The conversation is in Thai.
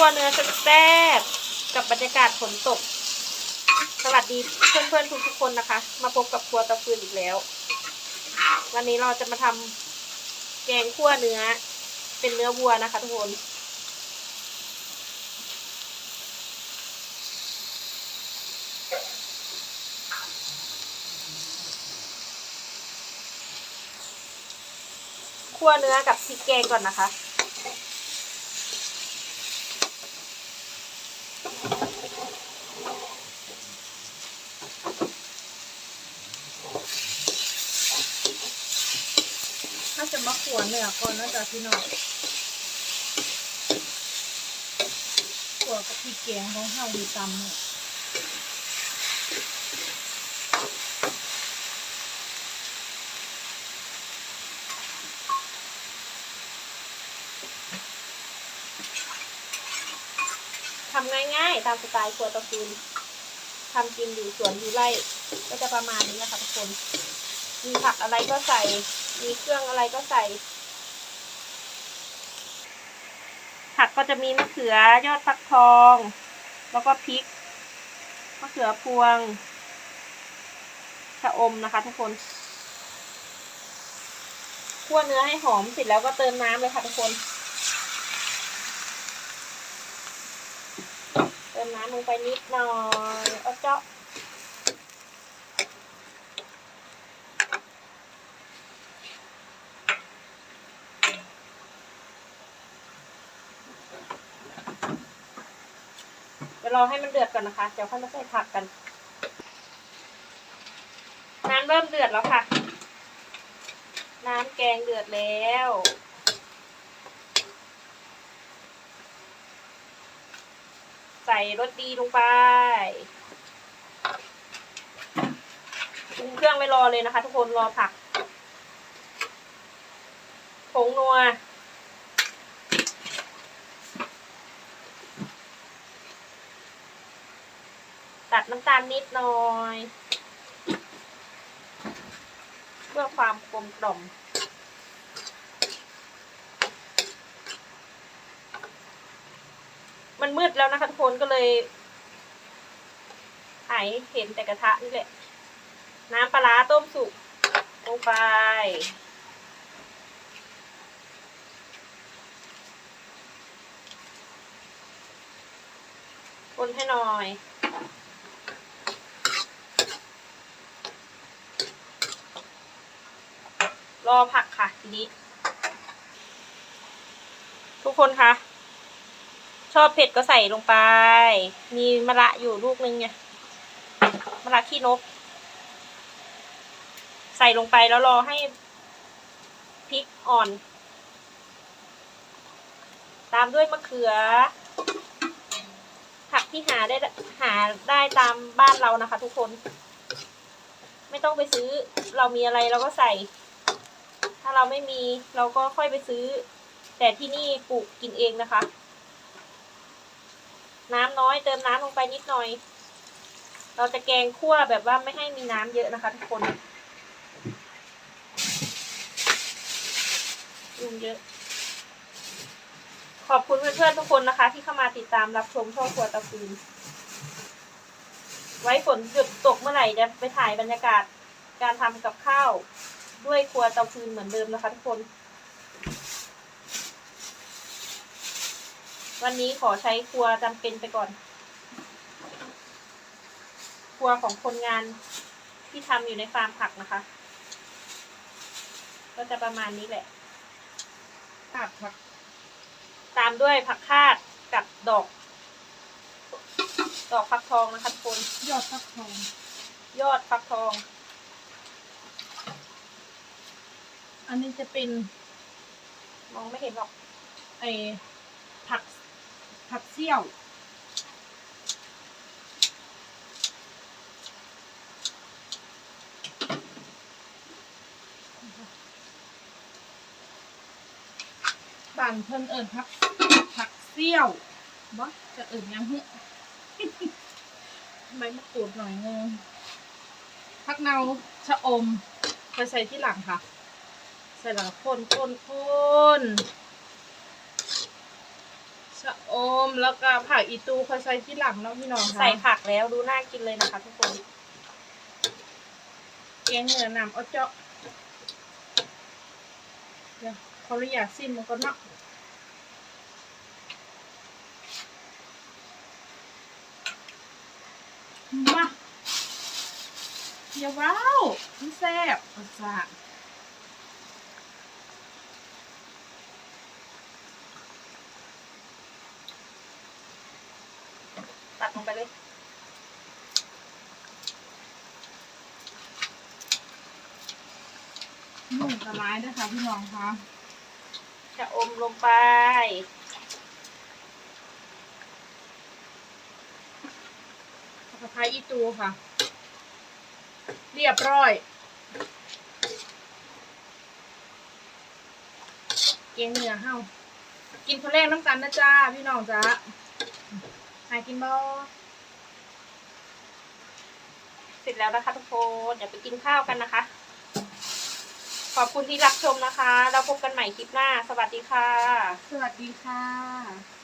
คั่วเนื้อแซ่บๆกับบรรยากาศฝนตก สวัสดีเพื่อนๆทุกๆคนนะคะ มาพบกับครัวตะฟืนอีกแล้ว วันนี้เราจะมาทำแกงคั่วเนื้อ เป็นเนื้อวัวนะคะทุกคนคั่วเนื้อกับพริกแกงก่อนนะคะ ถ้าจะมา ขวนเนื้อก่อนนะจ๊ะพี่น้องขวกับพริกแกงของเฮาดีตำเนี่ยทำง่ายๆ ตามสไตล์ครัวตะคูนทำกินอยู่สวนอยู่ไร่ ก็จะประมาณนี้นะคะทุกคน มีผักอะไรก็ใส่ มีเครื่องอะไรก็ใส่ ผักก็จะมีมะเขือยอดฟักทอง แล้วก็พริกมะเขือพวงชะอมนะคะทุกคนคั่วเนื้อให้หอมเสร็จแล้วก็เติมน้ำเลยค่ะทุกคน เติมน้ำลงไปนิดหน่อยเอาเจาะ ยวรอให้มันเดือดก่อนนะคะ เดี๋ยวค่อยมาใส่ผักกัน น้ำเริ่มเดือดแล้วค่ะ น้ำแกงเดือดแล้วใส่รสดีลงไปปรุงเครื่องไว้รอเลยนะคะ ทุกคนรอผักผงนัว ตัดน้ำตาลนิดหน่อย เพื่อความกลมกล่อมมันมืดแล้วนะคะทุกคนก็เลยหายเห็นแต่กระทะนี่แหละ น้ำปลาร้าต้มสุกลงไป คนให้หน่อย รอผักค่ะทีนี้ ทุกคนคะชอบเผ็ดก็ใส่ลงไป มีมะระอยู่ลูกนึงไงมะระขี้นก ใส่ลงไปแล้วรอให้พริกอ่อน ตามด้วยมะเขือ ผักที่หาได้หาได้ตามบ้านเรานะคะ ทุกคน ไม่ต้องไปซื้อเรามีอะไรเราก็ใส่ ถ้าเราไม่มีเราก็ค่อยไปซื้อ แต่ที่นี่ปลูกกินเองนะคะ น้ำน้อยเติมน้ำลงไปนิดหน่อย เราจะแกงคั่วแบบว่าไม่ให้มีน้ำเยอะนะคะทุกคนยุงเยอะ ขอบคุณเพื่อนๆทุกคนนะคะ ที่เข้ามาติดตามรับชมช่องครัวตะฟืนไว้ฝนหยุดตกเมื่อไหร่จะไปถ่ายบรรยากาศการทำกับข้าว ด้วยครัวเตาฟืนเหมือนเดิมนะคะทุกคน วันนี้ขอใช้ครัวจำเป็นไปก่อน ครัวของคนงานที่ทำอยู่ในฟาร์มผักนะคะ ก็จะประมาณนี้แหละขาดผัก ตามด้วยผักคาดกับดอก ดอกฟักทองนะคะทุกคน ยอดฟักทอง ยอดฟักทอง อันนี้จะเป็น มองไม่เห็นหรอกไอผักผักเสี่ยว บานเพิ่นเอิญผักผักเสี่ยวบ่จะเอิญยังเฮ้ใบมะกรูดหน่อยนึงผักเนาชะอมไปใส่ที่หลังค่ะ ใส่หลังคนคนคนชะอมแล้วก็ผักอีตูค่อยใส่ที่หลังเนาะพี่น้องค่ะใส่ผักแล้วดูน่ากินเลยนะคะทุกคนแกงเนื้อน้ำเอาเจาะเดี๋ยวขออนุญาตซิมมันก่อนเนาะมาอย่าว้าวมันแซ่บประสาท ตัดลงไปเลยหนุ่มกระไม้ด้วยค่ะพี่น้องค่ะจะอมลงไปกระเพราอีตูค่ะ เรียบร้อย เกียงเหนือเฮากินคนแรกน้ำกันนะจ้า พี่น้องจ้า หายกินบ่เสร็จแล้วนะคะทุกคนเดี๋ยวไปกินข้าวกันนะคะ ขอบคุณที่รับชมนะคะ เราพบกันใหม่คลิปหน้า สวัสดีค่ะ สวัสดีค่ะ